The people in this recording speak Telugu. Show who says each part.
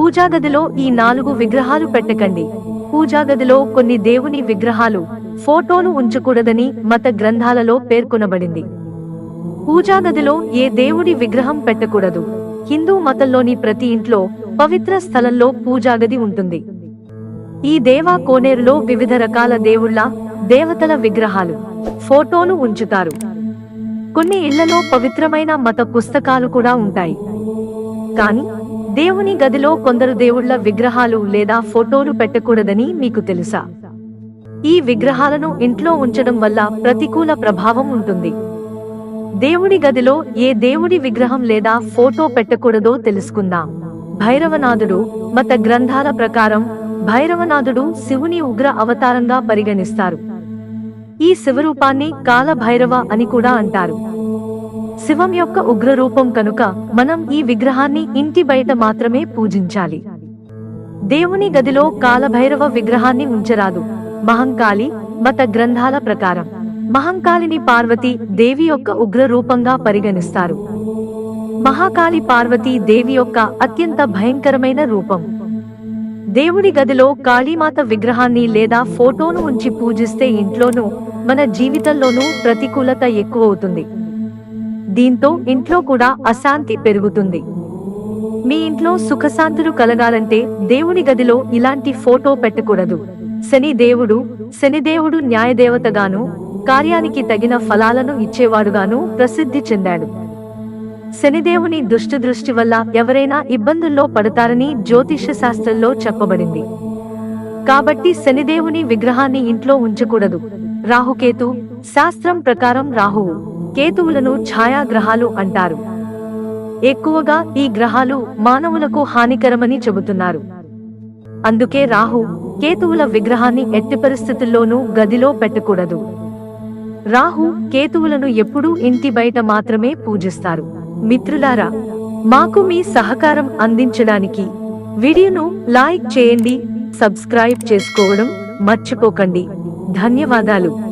Speaker 1: పూజాగదిలో ఈ నాలుగు విగ్రహాలు పెట్టకండి. పూజాగదిలో కొన్ని దేవుని విగ్రహాలు ఫోటోలు ఉంచకూడదని మత గ్రంథాలలో పేర్కొనబడింది. పూజాగదిలో ఏ దేవుడి విగ్రహం పెట్టకూడదు. హిందూ మతంలోని ప్రతి ఇంట్లో పవిత్ర స్థలంలో పూజాగది ఉంటుంది. ఈ దేవా కోనేరులో వివిధ రకాల దేవుళ్ళ దేవతల విగ్రహాలు ఫోటోలు ఉంచుతారు. కొన్ని ఇళ్ళలో పవిత్రమైన మత పుస్తకాలు కూడా ఉంటాయి. కానీ దేవుని గదిలో కొందరు దేవుళ్ళ విగ్రహాలు లేదా ఫోటోలు పెట్టకూడదని మీకు తెలుసా? ఈ విగ్రహాలను ఇంట్లో ఉంచడం వల్ల ప్రతికూల ప్రభావం ఉంటుంది. దేవుడి గదిలో ఏ దేవుడి విగ్రహం లేదా ఫోటో పెట్టకూడదో తెలుసుకుందాం. భైరవనాథుడు మత గ్రంథాల ప్రకారం భైరవనాథుడు శివుని ఉగ్ర అవతారంగా పరిగణిస్తారు. ఈ శివరూపాన్ని కాల భైరవ అని కూడా అంటారు. శివం యొక్క ఉగ్రరూపం కనుక మనం ఈ విగ్రహాన్ని ఇంటి బయట మాత్రమే పూజించాలి. దేవుని గదిలో కాలభైరవ విగ్రహాన్ని ఉంచరాదు. మహంకాళి మత గ్రంథాల ప్రకారం. మహంకాళిని పార్వతి దేవి యొక్క ఉగ్ర రూపంగా పరిగణిస్తారు. మహాకాళి పార్వతి దేవి యొక్క అత్యంత భయంకరమైన రూపం. దేవుడి గదిలో కాళీమాత విగ్రహాన్ని లేదా ఫోటోను ఉంచి పూజిస్తే ఇంట్లోనూ మన జీవితంలోనూ ప్రతికూలత ఎక్కువ అవుతుంది దీంతో ఇంట్లో కూడా అశాంతి పెరుగుతుంది. మీ ఇంట్లో సుఖశాంతులు కలగాలంటే దేవుని గదిలో ఇలాంటి ఫోటో పెట్టకూడదు. శని దేవుడు శనిదేవుడు న్యాయదేవతగాను కార్యానికి తగిన ఫలాలను ఇచ్చేవాడుగాను ప్రసిద్ధి చెందాడు. శనిదేవుని దుష్ట దృష్టి వల్ల ఎవరైనా ఇబ్బందుల్లో పడతారని జ్యోతిష శాస్త్రంలో చెప్పబడింది. కాబట్టి శనిదేవుని విగ్రహాన్ని ఇంట్లో ఉంచకూడదు. రాహుకేతు శాస్త్రం ప్రకారం రాహువు. కేతువులను ఛాయాగ్రహాలు అంటారు. ఎక్కువగా ఈ గ్రహాలు మానవులకు హానికరమని చెబుతున్నారు. అందుకే రాహు కేతువుల విగ్రహాన్ని ఎట్టి పరిస్థితుల్లోనూ గదిలో పెట్టకూడదు. రాహు కేతువులను ఎప్పుడూ ఇంటి బయట మాత్రమే పూజిస్తారు. మిత్రులారా మాకు మీ సహకారం అందించడానికి వీడియోను లైక్ చేయండి సబ్స్క్రైబ్ చేసుకోవడం మర్చిపోకండి. ధన్యవాదాలు.